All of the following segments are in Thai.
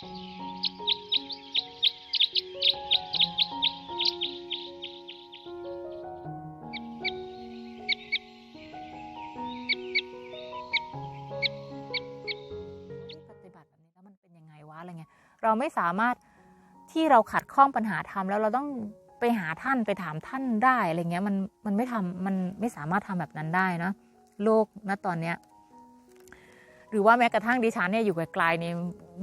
เป็นยังไงวะอะไรเงี้ยเราไม่สามารถที่เราขัดข้องปัญหาทำแล้วเราต้องไปหาท่านไปถามท่านได้อะไรเงี้ยมันมันไม่ทำมันไม่สามารถทำแบบนั้นได้นะโลกณตอนเนี้ยหรือว่าแม้กระทั่งดิฉันเนี่ยอยู่ไกลๆนี่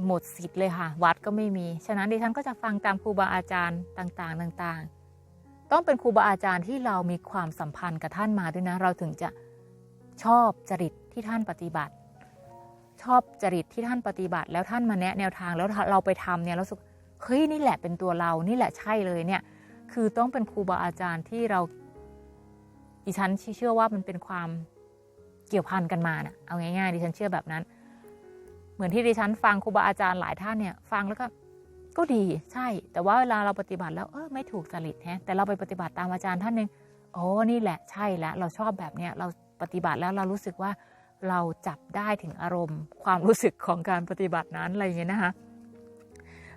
หมดสิทธิ์เลยค่ะ วัดก็ไม่มี ฉะนั้นดิฉันก็จะฟังตามครูบาอาจารย์ต่างๆต่างๆ ต้องเป็นครูบาอาจารย์ที่เรามีความสัมพันธ์กับท่านมาด้วยนะ เราถึงจะชอบจริตที่ท่านปฏิบัติ ชอบจริตที่ท่านปฏิบัติ แล้วท่านมาแนะแนวทางแล้วเราไปทำเนี่ยเราสึกเฮ้ยนี่แหละเป็นตัวเรานี่แหละใช่เลยเนี่ย คือต้องเป็นครูบาอาจารย์ที่เราดิฉันเชื่อว่ามันเป็นความเกี่ยวพันกันมานะ่ะเอาง่ายๆดิฉันเชื่อแบบนั้น เหมือนที่ดิฉันฟังครูบาอาจารย์หลายท่านเนี่ยฟังแล้วก็ก็ดีใช่ แต่ว่าเวลาเราปฏิบัติแล้วเออไม่ถูกจริตแฮะแต่เราไปปฏิบัติตามอาจารย์ท่านหนึ่งโอ้นี่แหละใช่แล้วเราชอบแบบเนี้ยเราปฏิบัติแล้วเรารู้สึกว่าเราจับได้ถึงอารมณ์ ความรู้สึกของการปฏิบัตินั้นอะไรอย่างเงี้ยนะคะ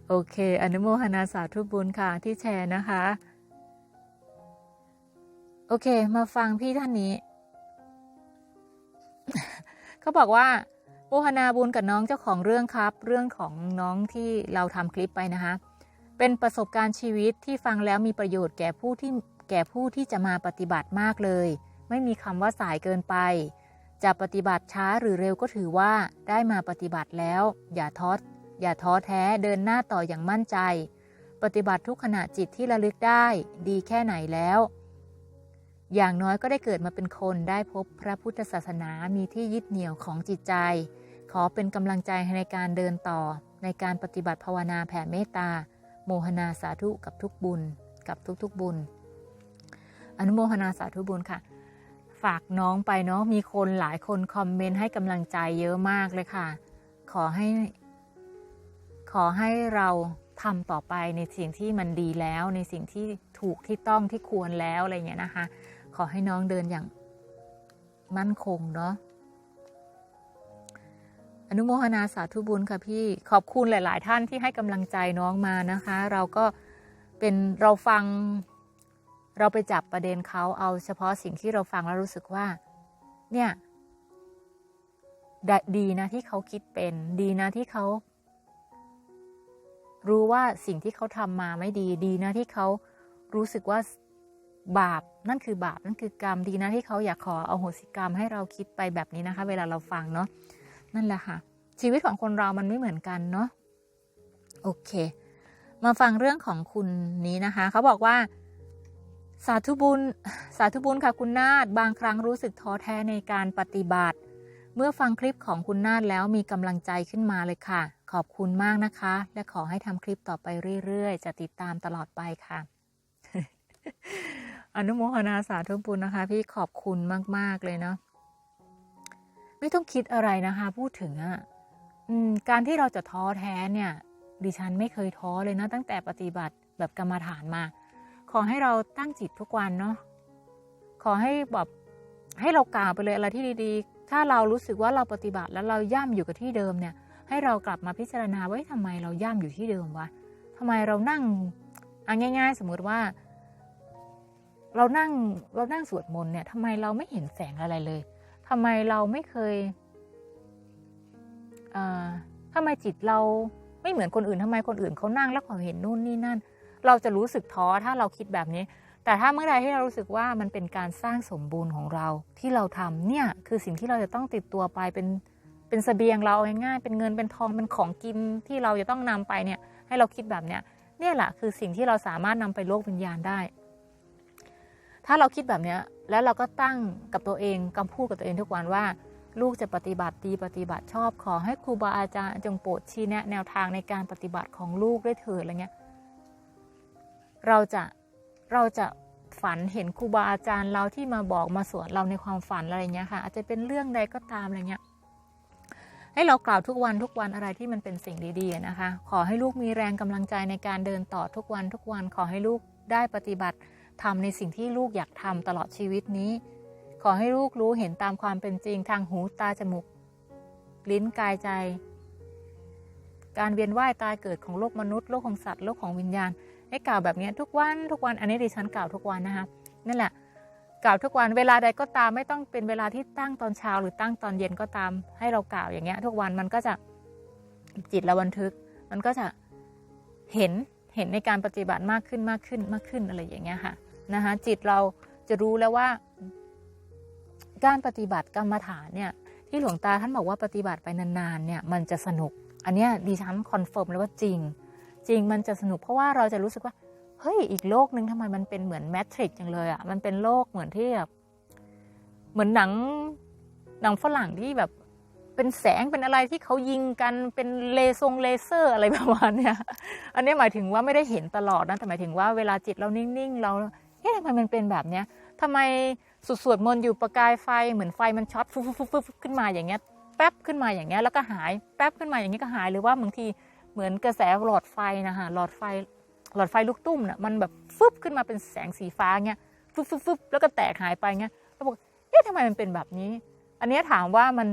โอเค อนุโมทนาสาธุบุญค่ะที่แชร์นะคะ โอเค มาฟังพี่ท่านนี้ เขาบอกว่า โมทนาบุญกับน้องเจ้าของเรื่องครับ เรื่องของน้องที่เราทำคลิปไปนะคะ เป็นประสบการณ์ชีวิตที่ฟังแล้วมีประโยชน์แก่ผู้ที่แก่ผู้ที่จะมาปฏิบัติมากเลย ไม่มีคำว่าสายเกินไป จะปฏิบัติช้าหรือเร็วก็ถือว่าได้มาปฏิบัติแล้ว อย่าท้ออย่าท้อแท้เดินหน้าต่ออย่างมั่นใจ ปฏิบัติทุกขณะจิตที่ระลึกได้ ดีแค่ไหนแล้วอย่างน้อยก็ได้เกิดมาเป็นคนได้พบพระพุทธศาสนามีที่ยึดเหนี่ยวของจิตใจ ขอเป็นกำลังใจในการเดินต่อ ในการปฏิบัติภาวนาแผ่เมตตา โมหนาสาธุกับทุกบุญ กับทุกๆบุญ อนุโมทนาสาธุบุญค่ะ ฝากน้องไปเนาะมีคนหลายคนคอมเมนต์ให้กำลังใจเยอะมากเลยค่ะ ขอให้ ขอให้เราทำต่อไปในสิ่งที่มันดีแล้ว ในสิ่งที่ถูกที่ต้องที่ควรแล้วอะไรเงี้ยนะคะ ขอให้น้องเดินอย่างมั่นคงเนาะ อนุโมทนาสาธุบุญค่ะพี่ขอบคุณหลาย ๆ ท่านที่ให้กำลังใจน้องมานะคะ เราก็เป็นเราฟัง เราไปจับประเด็นเขาเอาเฉพาะสิ่งที่เราฟังแล้วรู้สึกว่า เนี่ยดดีนะที่เขาคิดเป็น ดีนะที่เขา รู้ว่าสิ่งที่เขาทำมาไม่ดี ดีนะที่เขารู้สึกว่าบาปนั่นคือบาปนั่นคือกรรมดีนะที่เขาอยากขอเอาโหสิกรรมให้เราคิดไปแบบนี้นะคะ เวลาเราฟังเนาะ นั่นแหละค่ะ ชีวิตของคนเรามันไม่เหมือนกันเนาะโอเค มาฟังเรื่องของคุณนี้นะคะ เขาบอกว่า สาธุบุญ สาธุบุญค่ะคุณนาฏบางครั้งรู้สึกท้อแท้ในการปฏิบัติ เมื่อฟังคลิปของคุณนาฏแล้วมีกำลังใจขึ้นมาเลยค่ะ ขอบคุณมากนะคะ และขอให้ทำคลิปต่อไปเรื่อยๆ จะติดตามตลอดไปค่ะ อนุโมทนาสาธุบุญนะคะ พี่ขอบคุณมากๆเลยเนาะ ไม่ต้องคิดอะไรนะคะ พูดถึงอะ่ะการที่เราจะท้อแท้เนี่ย ดิฉันไม่เคยท้อเลยนะ ตั้งแต่ปฏิบัติแบบกรรมฐานมา ขอให้เราตั้งจิตทุกวันเนาะขอให้แบบให้เรากล่าวไปเลยอะไรที่ดีๆ ถ้าเรารู้สึกว่าเราปฏิบัติแล้วเราย่ำอยู่กับที่เดิมเนี่ย ให้เรากลับมาพิจารณาว่าทำไมเราย่ำอยู่ที่เดิมวะทำไมเรานั่งอะง่าย ๆ สมมุติว่า เรานั่งเรานั่งสวดมนต์เนี่ยทำไมเราไม่เห็นแสงอะไรเลย ทำไมเราไม่เคยทำไมจิตเราไม่เหมือนคนอื่นทำไมคนอื่นเขานั่งแล้วเขาเห็นนู่นนี่นั่น เราจะรู้สึกท้อถ้าเราคิดแบบนี้ แต่ถ้าเมื่อใดที่เรารู้สึกว่ามันเป็นการสร้างสมบูรณ์ของเราที่เราทำเนี่ยคือสิ่งที่เราจะต้องติดตัวไปเป็นเป็นสเสบียงเราง่ายๆเป็นเงินเป็นทองเป็นของกินที่เราจะต้องนำไปเนี่ย ให้เราคิดแบบเนี้ยเนี่ยแหละคือสิ่งที่เราสามารถนำไปโลกวิญญาณได้ ถ้าเราคิดแบบเนี้ย แล้วเราก็ตั้งกับตัวเองกำพูดกับตัวเองทุกวันว่า ลูกจะปฏิบัติดีปฏิบัติชอบขอให้ครูบาอาจารย์จงโปรดชี้แนะแนวทางในการปฏิบัติของลูกด้วยเถิดอะไรเงี้ยเราจะเราจะฝันเห็นครูบาอาจารย์เราที่มาบอกมาสอนเราในความฝันอะไรเงี้ยค่ะ อาจจะเป็นเรื่องใดก็ตามอะไรเงี้ยให้เรากล่าวทุกวันทุกวันอะไรที่มันเป็นสิ่งดีๆนะคะ ขอให้ลูกมีแรงกำลังใจในการเดินต่อทุกวันทุกวันขอให้ลูกได้ปฏิบัติ ทำในสิ่งที่ลูกอยากทำตลอดชีวิตนี้ ขอให้ลูกรู้เห็นตามความเป็นจริงทางหูตาจมูก ลิ้นกายใจ การเวียนว่ายตายเกิดของโลกมนุษย์โลกของสัตว์โลกของวิญญาณให้กล่าวแบบนี้ทุกวันทุกวันอันนี้ดิฉันกล่าวทุกวันนะคะนั่นแหละกล่าวทุกวันเวลาใดก็ตามไม่ต้องเป็นเวลาที่ตั้งตอนเช้าหรือตั้งตอนเย็นก็ตาม ให้เรากล่าวอย่างเงี้ย ทุกวันมันก็จะจิตเราบันทึก มันก็จะเห็นเห็นในการปฏิบัติมากขึ้นมากขึ้นมากขึ้นอะไรอย่างเงี้ยค่ะ นะคะจิตเราจะรู้แล้วว่า การปฏิบัติกรรมฐานเนี่ย ที่หลวงตาท่านบอกว่าปฏิบัติไปนานๆเนี่ย มันจะสนุก อันเนี้ยดิฉันคอนเฟิร์มเลยว่าจริง จริงมันจะสนุกเพราะว่าเราจะรู้สึกว่าเฮ้ยอีกโลกหนึ่งทำไมมันเป็นเหมือนแมทริกจังเลยอะ่ะมันเป็นโลกเหมือนที่แบบเหมือนหนังหนังฝรั่งที่แบบเป็นแสงเป็นอะไรที่เขายิงกันเป็นเลซงเลเซอร์อะไรประมาณเนี้ยอันนี้หมายถึงว่าไม่ได้เห็นตลอดนะแต่หมายถึงว่าเวลาจิตเรานิ่งๆ เรา เฮ้ยทำไมมันเป็นแบบเนี้ยทำไมสุดสวดมนต์อยู่ประกายไฟเหมือนไฟมันช็อตฟุบฟุบฟุบฟุบขึ้นมาอย่างเงี้ยแป๊บขึ้นมาอย่างเงี้ยแล้วก็หายแป๊บขึ้นมาอย่างเงี้ยก็หายหรือว่าบางทีเหมือนกระแสหลอดไฟนะคะหลอดไฟหลอดไฟลูกตุ้มเนี่ยมันแบบฟึบขึ้นมาเป็นแสงสีฟ้าเงี้ยฟึบฟึบฟึบแล้วก็แตกหายไปเงี้ยแล้วบอกเอ๊ะทำไมมันเป็นแบบนี้ อันเนี้ยถามว่ามัน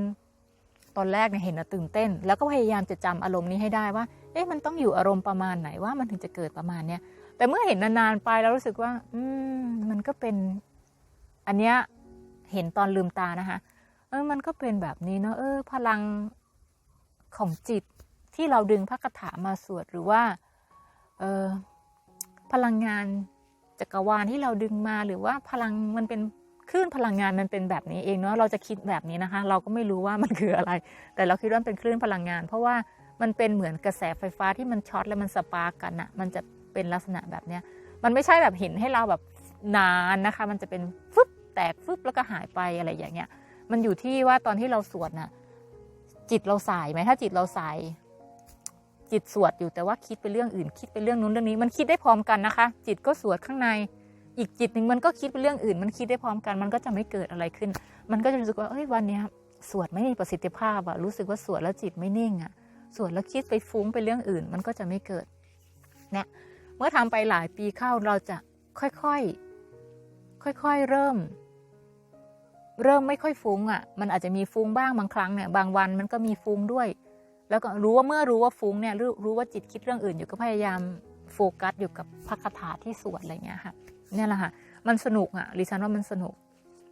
ตอนแรกเนี่ยเห็นนะตื่นเต้น แล้วก็พยายามจะจำอารมณ์นี้ให้ได้ว่า เอ๊ะมันต้องอยู่อารมณ์ประมาณไหนว่ามันถึงจะเกิดประมาณเนี้ย แต่เมื่อเห็นนานๆไปแล้วรู้สึกว่า อืมมันก็เป็น อันเนี้ยเห็นตอนลืมตานะคะเออมันก็เป็นแบบนี้เนาะเออ พลังของจิตที่เราดึงพระคาถามาสวดหรือว่า เออพลังงานจักรวาลที่เราดึงมาหรือว่าพลังมันเป็นคลื่นพลังงานมันเป็นแบบนี้เองเนาะเราจะคิดแบบนี้นะคะ เราก็ไม่รู้ว่ามันคืออะไร แต่เราคิดว่ามันเป็นคลื่นพลังงาน เพราะว่ามันเป็นเหมือนกระแสไฟฟ้าที่มันช็อตแล้วมันสปาร์กกันอะมันจะ เป็นลักษณะแบบเนี้ยมันไม่ใช่แบบเห็นให้เราแบบนานนะคะ มันจะเป็นฟึบแตกฟึบแล้วก็หายไปอะไรอย่างเงี้ย มันอยู่ที่ว่าตอนที่เราสวดน่ะจิตเราสายไหมถ้าจิตเราสายจิตสวดอยู่แต่ว่าคิดไปเรื่องอื่น คิดไปเรื่องนู้นเรื่องนี้ มันคิดได้พร้อมกันนะคะ จิตก็สวดข้างใน อีกจิตหนึ่งมันก็คิดไปเรื่องอื่น มันคิดได้พร้อมกัน มันก็จะไม่เกิดอะไรขึ้น มันก็จะรู้สึกว่าเอ้ยวันนี้สวดไม่มีประสิทธิภาพอะรู้สึกว่าสวดแล้วจิตไม่นิ่งอะสวดแล้วคิดไปฟุ้งไปเรื่องอื่น มันก็จะไม่เกิดเนี่ย เมื่อทำไปหลายปีเข้าเราจะค่อยๆ ค่อยๆ เริ่ม เริ่มไม่ค่อยฟุ้งอะมันอาจจะมีฟุ้งบ้างบางครั้งเนี่ย บางวันมันก็มีฟุ้งด้วย แล้วก็รู้ว่าเมื่อรู้ว่าฟุ้งเนี่ยรู้รู้ว่าจิตคิดเรื่องอื่นอยู่ก็พยายามโฟกัสอยู่กับพระคาถาที่สวดอะไรเงี้ยค่ะ เนี่ยแหละค่ะ มันสนุกอะดิฉันว่ามันสนุก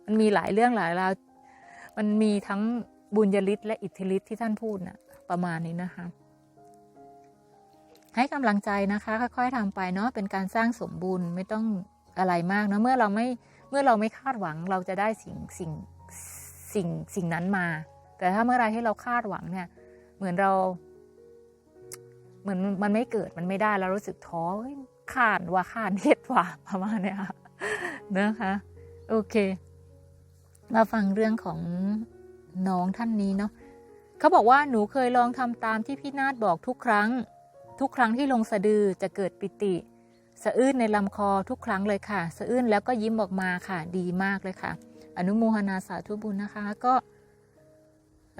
มันมีหลายเรื่องหลายราว มันมีทั้งบุญยฤทธิ์และอิทธิฤทธิ์ที่ท่านพูดน่ะ ประมาณนี้นะคะ ให้กำลังใจนะคะ ค่อย ๆทำไปเนาะเป็นการสร้างสมบุญไม่ต้องอะไรมากเนาะเมื่อเราไม่เมื่อเราไม่คาดหวังเราจะได้สิ่งสิ่งสิ่งสิ่งนั้นมา แต่ถ้าเมื่อไรที่เราคาดหวังเนี่ย เหมือนเรา เหมือนมันไม่เกิดมันไม่ได้แล้วรู้สึกท้อขาดว่าขาดเน็ตว่าประมาณเนี้ยนะคะโอเค มาฟังเรื่องของน้องท่านนี้เนาะเขาบอกว่าหนูเคยลองทำตามที่พี่นาฏบอกทุกครั้ง ทุกครั้งที่ลงสะดือจะเกิดปิติ สะอื้นในลำคอทุกครั้งเลยค่ะ สะอื้นแล้วก็ยิ้มออกมาค่ะ ดีมากเลยค่ะ อนุโมทนาสาธุบุญนะคะ ก็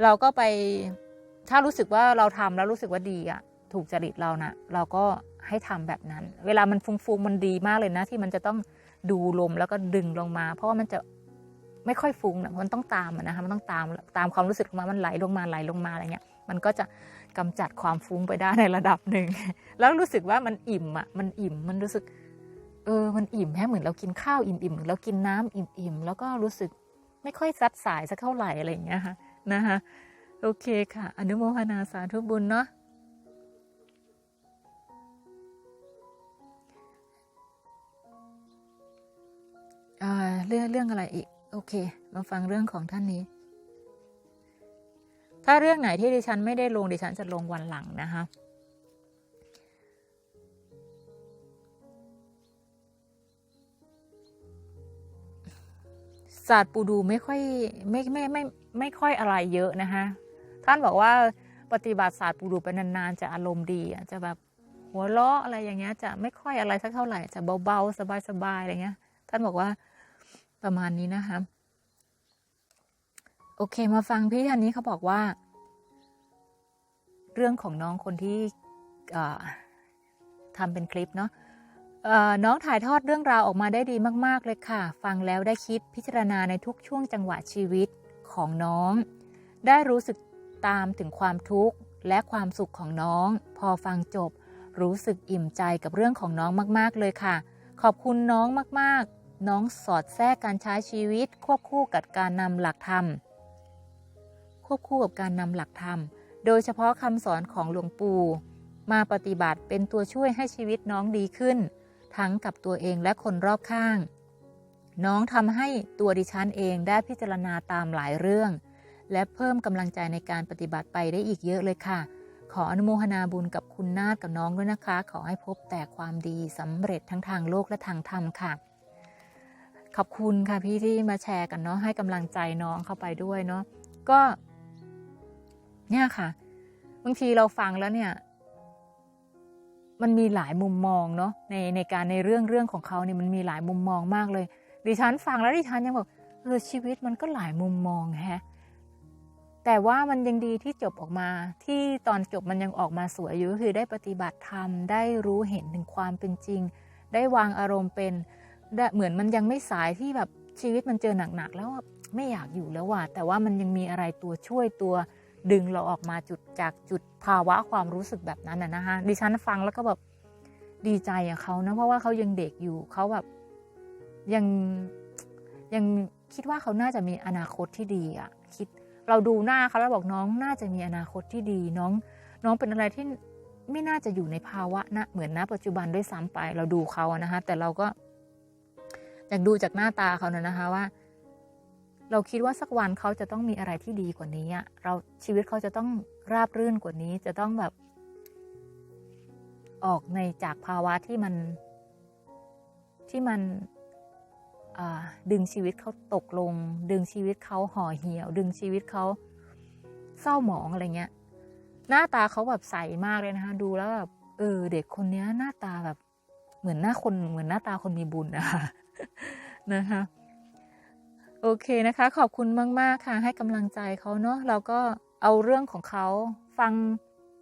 เราก็ไป ถ้ารู้สึกว่าเราทำแล้วรู้สึกว่าดีอะถูกจริตเรานะเราก็ให้ทำแบบนั้น เวลามันฟุ้งๆมันดีมากเลยนะ ที่มันจะต้องดูลมแล้วก็ดึงลงมา เพราะว่ามันจะไม่ค่อยฟุ้งนะมันต้องตามนะคะมันต้องตามตามความรู้สึกของมันมันไหลลงมาไหลลงมาอะไรเงี้ย มันก็จะ กำจัดความฟุ้งไปได้ในระดับหนึ่ง แล้วรู้สึกว่ามันอิ่มอะ มันอิ่ม มันรู้สึก เออ มันอิ่มแค่เหมือนเรากินข้าวอิ่มๆแล้วกินน้ำอิ่มๆ แล้วก็รู้สึกไม่ค่อยซัดสายสักเท่าไหร่อะไรอย่างเงี้ยค่ะนะคะโอเคค่ะ อนุโมทนาสาธุบุญเนาะเรื่องเรื่องอะไรอีก โอเค มาฟังเรื่องของท่านนี้ ถ้าเรื่องไหนที่ดิฉันไม่ได้ลงดิฉันจะลงวันหลังนะคะศาสตร์ปูดูไม่ค่อยไม่ไม่ไม่ไม่ค่อยอะไรเยอะนะคะท่านบอกว่าปฏิบัติศาสตร์ปูดูไปนานๆจะอารมณ์ดีจะแบบหัวเราะอะไรอย่างเงี้ย จะไม่ค่อยอะไรสักเท่าไหร่จะเบาๆสบายๆอะไรเงี้ย ท่านบอกว่าประมาณนี้นะคะ โอเคมาฟังพี่ท่านนี้เขาบอกว่า เรื่องของน้องคนที่ทำเป็นคลิปเนาะน้องถ่ายทอดเรื่องราวออกมาได้ดีมาก ๆ เลยค่ะ ฟังแล้วได้คิดพิจารณาในทุกช่วงจังหวะชีวิตของน้อง ได้รู้สึกตามถึงความทุกข์และความสุขของน้อง พอฟังจบ รู้สึกอิ่มใจกับเรื่องของน้องมาก ๆ เลยค่ะ ขอบคุณน้องมาก ๆ น้องสอดแทรกการใช้ชีวิตควบคู่กับการนำหลักธรรม ควบคู่กับการนำหลักธรรม โดยเฉพาะคำสอนของหลวงปู่มาปฏิบัติเป็นตัวช่วยให้ชีวิตน้องดีขึ้น ทั้งกับตัวเองและคนรอบข้าง น้องทำให้ตัวดิฉันเองได้พิจารณาตามหลายเรื่อง และเพิ่มกำลังใจในการปฏิบัติไปได้อีกเยอะเลยค่ะ ขออนุโมทนาบุญกับคุณนาฏกับน้องด้วยนะคะ ขอให้พบแต่ความดีสำเร็จทั้งทางโลกและทางธรรมค่ะ ขอบคุณค่ะพี่ที่มาแชร์กันเนาะให้กำลังใจน้องเข้าไปด้วยเนาะก็ เนี่ยค่ะ บางทีเราฟังแล้วเนี่ย มันมีหลายมุมมองเนาะในในการในเรื่องเรื่องของเขาเนี่ยมันมีหลายมุมมองมากเลย ดิฉันฟังแล้วดิฉันยังบอกเออชีวิตมันก็หลายมุมมองแฮะแต่ว่ามันยังดีที่จบออกมา ที่ตอนจบมันยังออกมาสวยอยู่ก็คือได้ปฏิบัติธรรมได้รู้เห็นถึงความเป็นจริง ได้วางอารมณ์เป็นเหมือนมันยังไม่สายที่แบบชีวิตมันเจอหนักๆแล้วไม่อยากอยู่แล้วว่ะแต่ว่ามันยังมีอะไรตัวช่วยตัว ดึงเราออกมาจุดจากจุดภาวะความรู้สึกแบบนั้นนะนะคะดิฉันฟังแล้วก็แบบดีใจกับเขานะเพราะว่าเขายังเด็กอยู่เขาแบบยังยังคิดว่าเขาน่าจะมีอนาคตที่ดีอะคิดเราดูหน้าเขาแล้วบอกน้องน่าจะมีอนาคตที่ดีน้อง น้องเป็นอะไรที่ไม่น่าจะอยู่ในภาวะนะเหมือนณปัจจุบันด้วยซ้ำไป เราดูเขานะคะแต่เราก็อยากดูจากหน้าตาเขานะนะคะว่า เราคิดว่าสักวันเขาจะต้องมีอะไรที่ดีกว่านี้เราชีวิตเขาจะต้องราบรื่นกว่านี้ จะต้องแบบ ออกในจากภาวะที่มัน ที่มันดึงชีวิตเขาตกลง ดึงชีวิตเขาห่อเหี่ยว ดึงชีวิตเขาเศร้าหมองอะไรเงี้ย หน้าตาเขาแบบใสมากเลยนะคะดูแล้วแบบเออ เด็กคนนี้หน้าตาแบบ เหมือนหน้าคนเหมือนหน้าตาคนมีบุญนะคะนะคะ โอเคนะคะ ขอบคุณมาก ๆ ค่ะ ให้กำลังใจเขาเนาะเราก็เอาเรื่องของเขาฟัง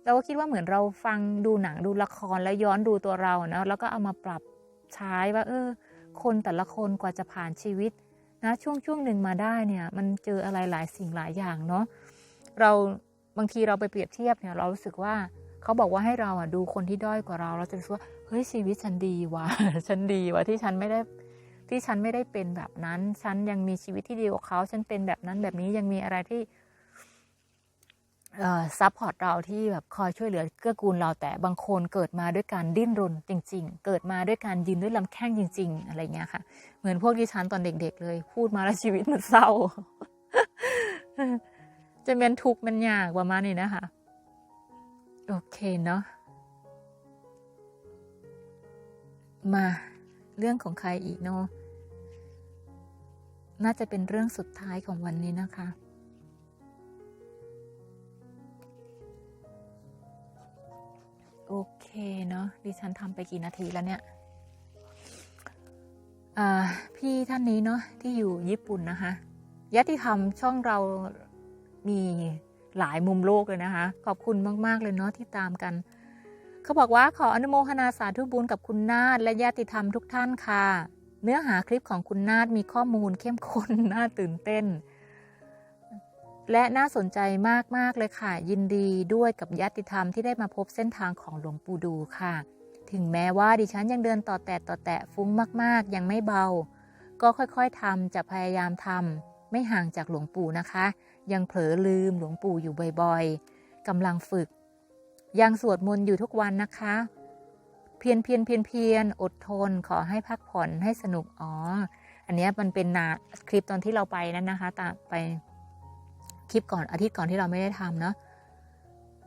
เราก็คิดว่าเหมือนเราฟังดูหนังดูละครแล้วย้อนดูตัวเราเนาะแล้วก็เอามาปรับใช้ว่าเออ คนแต่ละคนกว่าจะผ่านชีวิตนะช่วงช่วงหนึ่งมาได้เนี่ยมันเจออะไรหลายสิ่งหลายอย่างเนาะเราบางทีเราไปเปรียบเทียบเนี่ยเรารู้สึกว่าเขาบอกว่าให้เราอะดูคนที่ด้อยกว่าเรา เราจะรู้สึกว่าเฮ้ยชีวิตฉันดีว่ะฉันดีว่ะที่ฉันไม่ได้ ที่ฉันไม่ได้เป็นแบบนั้น ฉันยังมีชีวิตที่ดีกว่าเขาฉันเป็นแบบนั้นแบบนี้ยังมีอะไรที่ซัพพอร์ตเราที่แบบคอยช่วยเหลือเกื้อกูลเราแต่บางคนเกิดมาด้วยการดิ้นรนจริง ๆ เกิดมาด้วยการยืนด้วยลำแข้งจริง ๆ อะไรเงี้ยค่ะ เหมือนพวกที่ฉันตอนเด็ก ๆ เลย พูดมาแล้วชีวิตมันเศร้า จะเป็นทุกข์มันยากประมาณนี้นะคะ โอเคเนาะมา เรื่องของใครอีกเนาะน่าจะเป็นเรื่องสุดท้ายของวันนี้นะคะ โอเคเนาะดิฉันทำไปกี่นาทีแล้วเนี่ยพี่ท่านนี้เนาะที่อยู่ญี่ปุ่นนะคะยติธรรมช่องเรามีหลายมุมโลกเลยนะคะ ขอบคุณมาก ๆ เลยเนาะที่ตามกัน เขาบอกว่าขออนุโมทนาสาธุบุญกับคุณนาฏและญาติธรรมทุกท่านค่ะ เนื้อหาคลิปของคุณนาฏมีข้อมูลเข้มข้นน่าตื่นเต้น และน่าสนใจมาก ๆ เลยค่ะ ยินดีด้วยกับญาติธรรมที่ได้มาพบเส้นทางของหลวงปู่ดูค่ะ ถึงแม้ว่าดิฉันยังเดินต่อแตะต่อแตะฟุ้งมาก ๆ ยังไม่เบา ก็ค่อยๆทำจะพยายามทำไม่ห่างจากหลวงปู่นะคะ ยังเผลอลืมหลวงปู่อยู่บ่อย ๆกำลังฝึก ยังสวดมนต์อยู่ทุกวันนะคะ เพียนเพียนเพียนเพียนอดทน ขอให้พักผ่อนให้สนุกอ๋ออันนี้มันเป็นนาคลิปตอนที่เราไปนั่นนะคะตาไปคลิปก่อนอาทิตย์ก่อนที่เราไม่ได้ทำเนาะ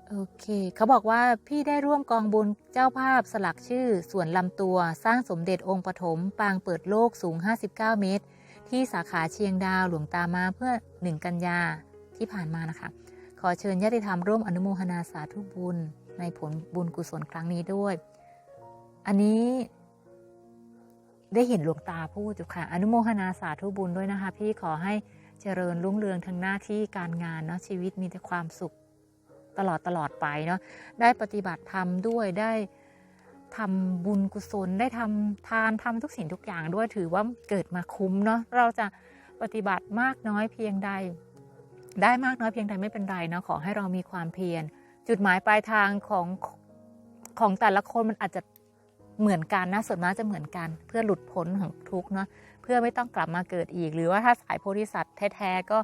โอเค เขาบอกว่าพี่ได้ร่วมกองบุญเจ้าภาพสลักชื่อ ส่วนลำตัว สร้างสมเด็จองค์ปฐมปางเปิดโลกสูง 59 เมตร ที่สาขาเชียงดาวหลวงตามาเพื่อ 1 กันยาที่ผ่านมานะคะ ขอเชิญญาติธรรมร่วมอนุโมทนาสาธุบุญ ในผลบุญกุศลครั้งนี้ด้วย อันนี้ได้เห็นหลวงตาพูดอยู่ค่ะ อนุโมทนาสาธุบุญด้วยนะคะ พี่ขอให้เจริญรุ่งเรืองทางหน้าที่การงานเนาะชีวิตมีแต่ความสุขตลอดตลอดไปเนาะได้ปฏิบัติธรรมด้วยได้ทำบุญกุศลได้ทำทานทำทุกสิ่งทุกอย่างด้วยถือว่าเกิดมาคุ้มเนาะเราจะปฏิบัติมากน้อยเพียงใด ได้มากน้อยเพียงใดไม่เป็นไรนะขอให้เรามีความเพียร จุดหมายปลายทางของของแต่ละคนมันอาจจะเหมือนกันนะส่วนมากจะเหมือนกัน เพื่อหลุดพ้นของทุกเนาะเพื่อไม่ต้องกลับมาเกิดอีก หรือว่าถ้าสายโพธิสัตว์แท้ๆก็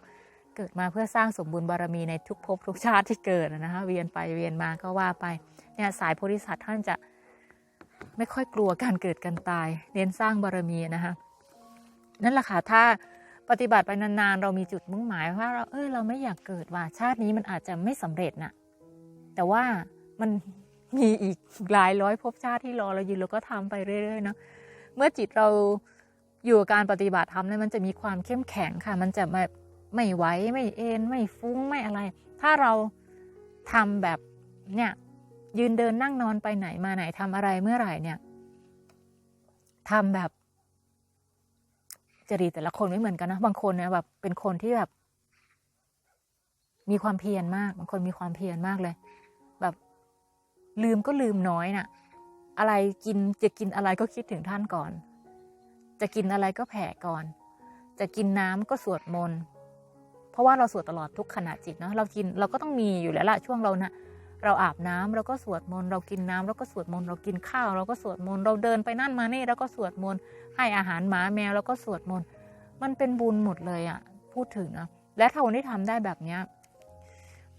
เกิดมาเพื่อสร้างสมบูรณ์บารมีในทุกภพทุกชาติที่เกิดนะคะเวียนไปเวียนมาก็ว่าไปเนี่ยสายโพธิสัตว์ท่านจะไม่ค่อยกลัวการเกิดการตายเน้นสร้างบารมีนะคะนั่นแหละค่ะถ้า ปฏิบัติไปนานๆ เรามีจุดมุ่งหมายว่าเราเออเราไม่อยากเกิดว่าชาตินี้มันอาจจะไม่สำเร็จน่ะ แต่ว่ามันมีอีกหลายร้อยภพชาติที่รอเราอยู่เราก็ทำไปเรื่อยๆเนาะเมื่อจิตเราอยู่กับการปฏิบัติธรรมเนี่ยมันจะมีความเข้มแข็งค่ะ มันจะไม่ไม่ไหวไม่เอ็นไม่ฟุ้งไม่อะไร ถ้าเราทำแบบเนี่ยยืนเดินนั่งนอนไปไหนมาไหนทำอะไรเมื่อไหร่เนี่ยทำแบบ จริตแต่ละคนไม่เหมือนกันนะ บางคนเนี่ยแบบเป็นคนที่แบบ มีความเพียรมาก บางคนมีความเพียรมากเลย แบบลืมก็ลืมน้อยน่ะ อะไรกินจะกินอะไรก็คิดถึงท่านก่อน จะกินอะไรก็แผ่ก่อน จะกินน้ำก็สวดมนต์เพราะว่าเราสวดตลอดทุกขณะจิตเนาะเรากินเราก็ต้องมีอยู่แล้วละช่วงเรานะ เราอาบน้ำเราก็สวดมนต์เรากินน้ำเราก็สวดมนต์เรากินข้าว เราก็สวดมนต์เราเดินไปนั่นมานี่เราก็สวดมนต์ให้อาหารหมาแมวเราก็สวดมนต์มันเป็นบุญหมดเลยอะพูดถึงนะและถ้าวันที่ทำได้แบบเนี้ย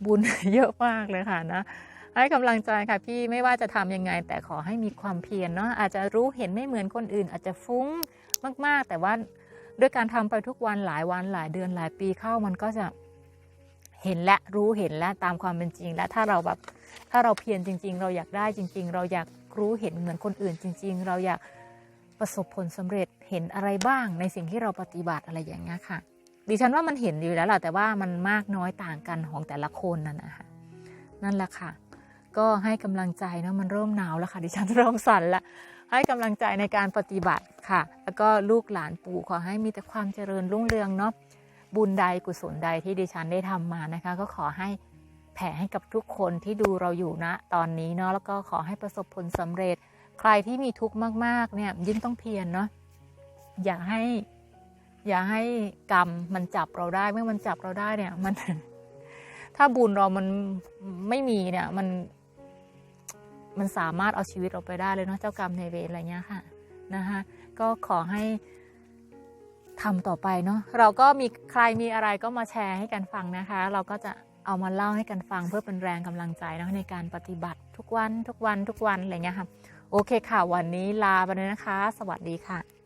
บุญเยอะมากเลยค่ะนะให้กำลังใจค่ะพี่ไม่ว่าจะทำยังไง แต่ขอให้มีความเพียรเนาะอาจจะรู้เห็นไม่เหมือนคนอื่น อาจจะฟุ้งมาก ๆ แต่ว่าด้วยการทำไปทุกวันหลายวันหลายเดือนหลายปีเข้ามันก็จะ เห็นและรู้เห็นและตามความเป็นจริง และถ้าเราแบบถ้าเราเพียรจริง ๆ เราอยากได้จริง ๆ เราอยากรู้เห็นเหมือนคนอื่นจริง ๆ เราอยากประสบผลสำเร็จเห็นอะไรบ้างในสิ่งที่เราปฏิบัติอะไรอย่างเงี้ยค่ะ ดิฉันว่ามันเห็นอยู่แล้วแหละแต่ว่ามันมากน้อยต่างกันของแต่ละคนนั่นนะคะนั่นแหละค่ะ ก็ให้กำลังใจเนาะมันเริ่มหนาวแล้วค่ะ ดิฉันเริ่มสั่นละให้กำลังใจในการปฏิบัติค่ะ แล้วก็ลูกหลานปู่ขอให้มีแต่ความเจริญรุ่งเรืองเนาะ บุญใดกุศลใดที่ดิฉันได้ทำมานะคะ ก็ขอให้แผ่ให้กับทุกคนที่ดูเราอยู่นะตอนนี้เนาะแล้วก็ขอให้ประสบผลสำเร็จ ใครที่มีทุกข์มากๆเนี่ยยิ่งต้องเพียรเนาะอย่าให้ อย่าให้กรรมมันจับเราได้เมื่อมันจับเราได้เนี่ย มัน ถ้าบุญเรามันไม่มีเนี่ย มันมันสามารถเอาชีวิตเราไปได้เลยเนาะเจ้ากรรมในายเวรอะไรเงี้ยค่ะนะคะก็ขอให้ ทำต่อไปเนาะเราก็มีใครมีอะไรก็มาแชร์ให้กันฟังนะคะ เราก็จะเอามาเล่าให้กันฟังเพื่อเป็นแรงกำลังใจนะในการปฏิบัติทุกวันทุกวันทุกวันอะไรเงี้ยค่ะโอเคค่ะ วันนี้ลาไปเลยนะคะ สวัสดีค่ะ